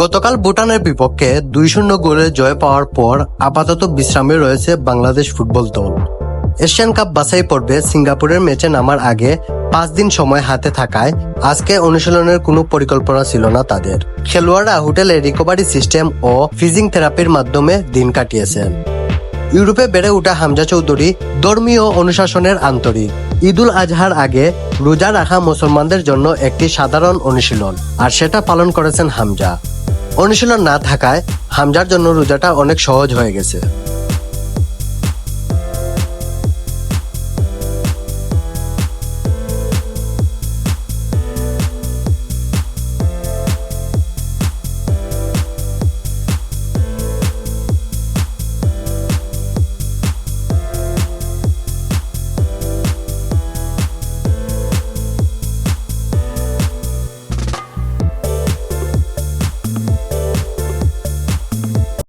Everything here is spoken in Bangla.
গতকাল ভুটানের বিপক্ষে দুই শূন্য গোলে জয় পাওয়ার পর আপাতত বিশ্রামে রয়েছে বাংলাদেশ ফুটবল দল। এশিয়ান কাপ বাছাই পর্বে সিঙ্গাপুরের ম্যাচে নামার আগে পাঁচ দিন সময় হাতে থাকায় আজকে অনুশীলনের কোনো পরিকল্পনা ছিল না তাদের। খেলোয়াড়রা হোটেলে রিকভারি সিস্টেম ও ফিজিং থেরাপির মাধ্যমে দিন কাটিয়েছেন। ইউরোপে বেড়ে ওঠা হামজা চৌধুরী ধর্মীয় অনুশাসনের আন্তরিক। ঈদুল আজহার আগে রোজা রাখা মুসলমানদের জন্য একটি সাধারণ অনুশীলন, আর সেটা পালন করেছেন হামজা। অনুশীলন না থাকায় হামজার জন্য রোজাটা অনেক সহজ হয়ে গেছে।